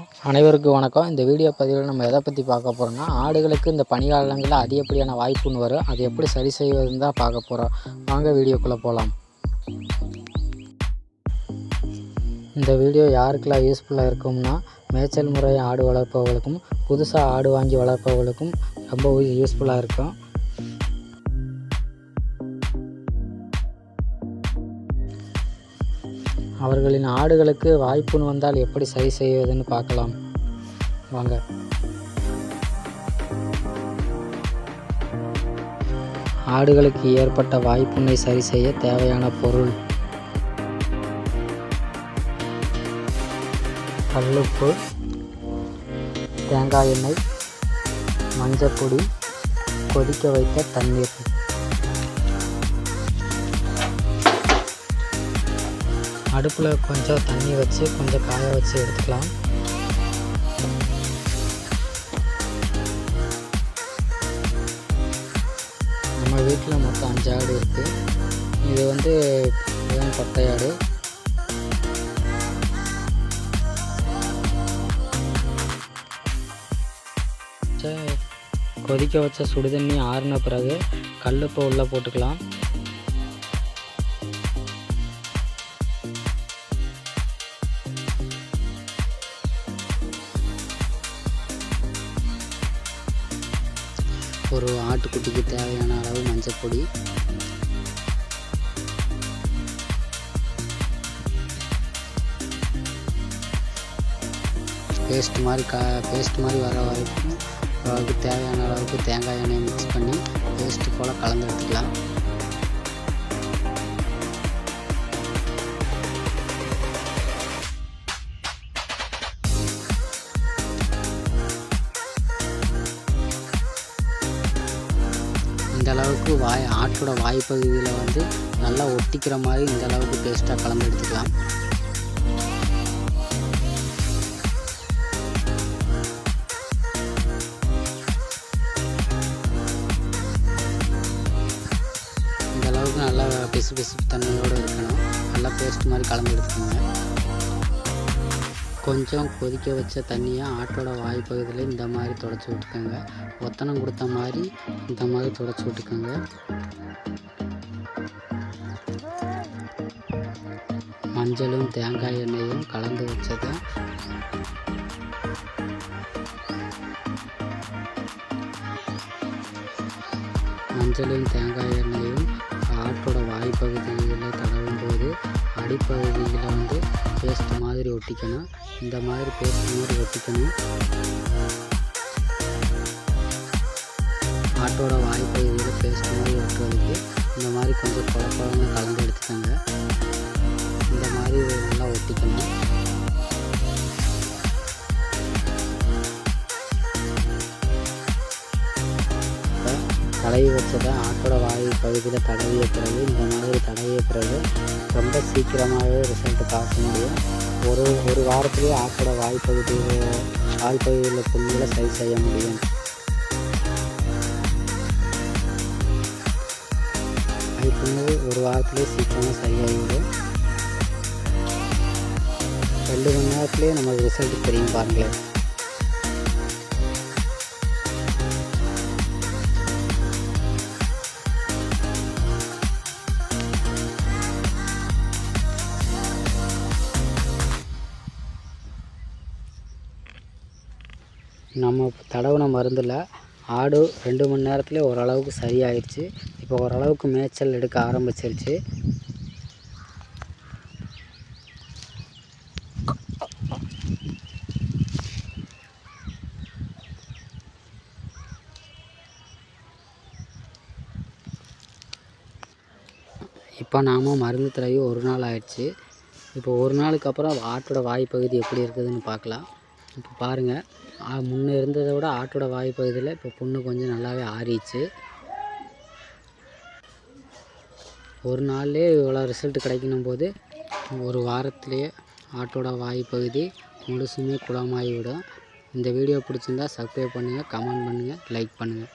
அனைவருக்கும் வணக்கம். இந்த வீடியோ பதிவில் நம்ம எதை பற்றி பார்க்க போகிறோம்னா ஆடுகளுக்கு இந்த பனிக்காலங்களில் அதிகப்படியான வாய்ப்புன்னு வரும். அது எப்படி சரி செய்வதுன்னு தான் பார்க்க போகிறோம் வாங்க வீடியோக்குள்ளே போகலாம் இந்த வீடியோ யாருக்கெல்லாம் யூஸ்ஃபுல்லாக இருக்கும்னா மேய்ச்சல் முறை ஆடு வளர்ப்பவர்களுக்கும் புதுசாக ஆடு வாங்கி வளர்ப்பவர்களுக்கும் ரொம்ப யூஸ்ஃபுல்லாக இருக்கும். அவர்களின் ஆடுகளுக்கு வாய்ப்புன்னு வந்தால் எப்படி சரி செய்வதுன்னு பார்க்கலாம். வாங்க. ஆடுகளுக்கு ஏற்பட்ட வாய்ப்புண்ணை சரி செய்ய தேவையான பொருள். கல்லுப்பு தேங்காய் எண்ணெய் மஞ்சப்பொடி கொதிக்க வைத்த தண்ணீர். அடுப்பில் கொஞ்சம் தண்ணி வச்சு கொஞ்சம் காய வச்சு எடுத்துக்கலாம். நம்ம வீட்டில் மொத்தம் அஞ்சு ஆடு இருக்குது இது வந்து இதுதான் ஆடு. கொதிக்க வச்ச சுடுதண்ணி ஆறின பிறகு கல்லுப்பை உள்ளே போட்டுக்கலாம். ஒரு ஆட்டுக்குட்டிக்கு தேவையான அளவு மஞ்சப்பொடி பேஸ்ட் மாதிரி கா பேஸ்ட் மாதிரி வர வரைக்கும் அதுக்கு தேவையான அளவுக்கு தேங்காய் எண்ணெயை மிக்ஸ் பண்ணி பேஸ்ட்டு போல் கலந்து எடுத்துக்கலாம். அளவுக்கு வாய் ஆட்டோட வாய்ப்பகுதியில் வந்து நல்லா ஒட்டிக்கிற மாதிரி இந்த அளவுக்கு பேஸ்ட்டாக கலந்து எடுத்துக்கலாம். இந்த அளவுக்கு நல்லா பிசு பிசு தண்ணியோடு இருக்கணும். நல்லா பேஸ்ட் மாதிரி கலந்து எடுத்துக்கோங்க. கொஞ்சம் கொதிக்க வச்ச தண்ணியை ஆட்டோட வாய் பகுதியில் இந்த மாதிரி தொடச்சி விட்டுக்கோங்க. ஒத்தனம் கொடுத்த மாதிரி இந்த மாதிரி தொடச்சி விட்டுக்கோங்க. மஞ்சளும் தேங்காய் எண்ணெயும் கலந்து வச்சதை மஞ்சளும் தேங்காய் எண்ணெயும் ஆட்டோட வாய் பகுதியில் தடவும் போது அடிப்பகுதியில் வந்து பேஸ்ட் மாதிரி ஒட்டிக்கணும். இந்த மாதிரி பேஸ்ட் மாதிரி ஒட்டிக்கணும். ஆட்டோட வாய்ப்பை பகுதியில் பேஸ்ட் மாதிரி ஒட்டுறதுக்கு இந்த மாதிரி கொஞ்சம் குழப்பமாக கலந்து எடுத்துக்கோங்க. இந்த மாதிரி நல்லா ஒட்டிக்கணும். தடவி வச்சதை ஆட்டோட வாய் பகுதியில் தடவிய பிறகு இந்த மாதிரி தடவி சீக்கிரமாகவே ரிசல்ட்டு பார்க்க முடியும். ஒரு ஒரு வாரத்துலேயே ஆட்டோட வாய்ப்பகுதி வாய்ப்பகுதியில் வாய் சரி செய்ய முடியும். வாய்ப்புண்ணு ஒரு வாரத்துலேயே சீக்கிரமாக சரியாகிவிடும் ரெண்டு மணி நேரத்துலேயே நமக்கு ரிசல்ட் தெரியும் பாருங்களேன். நம்ம தடவின மருந்தில் ஆடு ரெண்டு மணி நேரத்துலேயே ஓரளவுக்கு சரியாயிடுச்சு. இப்போ ஓரளவுக்கு மேய்ச்சல் எடுக்க ஆரம்பிச்சிருச்சு. இப்போ நாம் மருந்து தடவி ஒரு நாள் ஆயிடுச்சு. இப்போ ஒரு நாளுக்கு அப்புறம் ஆட்டோட வாய் பகுதி எப்படி இருக்குதுன்னு பார்க்கலாம். இப்போ பாருங்கள் முன்னே இருந்ததை விட ஆட்டோட வாய் பகுதியில் இப்போ புண்ணு கொஞ்சம் நல்லாவே ஆறிச்சு ஒரு நாள்லேயே இவ்வளோ ரிசல்ட் கிடைக்கணும் போது ஒரு வாரத்திலேயே ஆட்டோட வாய் பகுதி முழுசுமே குளமாகிவிடும் இந்த வீடியோ பிடிச்சிருந்தா சப்ஸ்கிரைப் பண்ணுங்கள் கமெண்ட் பண்ணுங்கள் லைக் பண்ணுங்கள்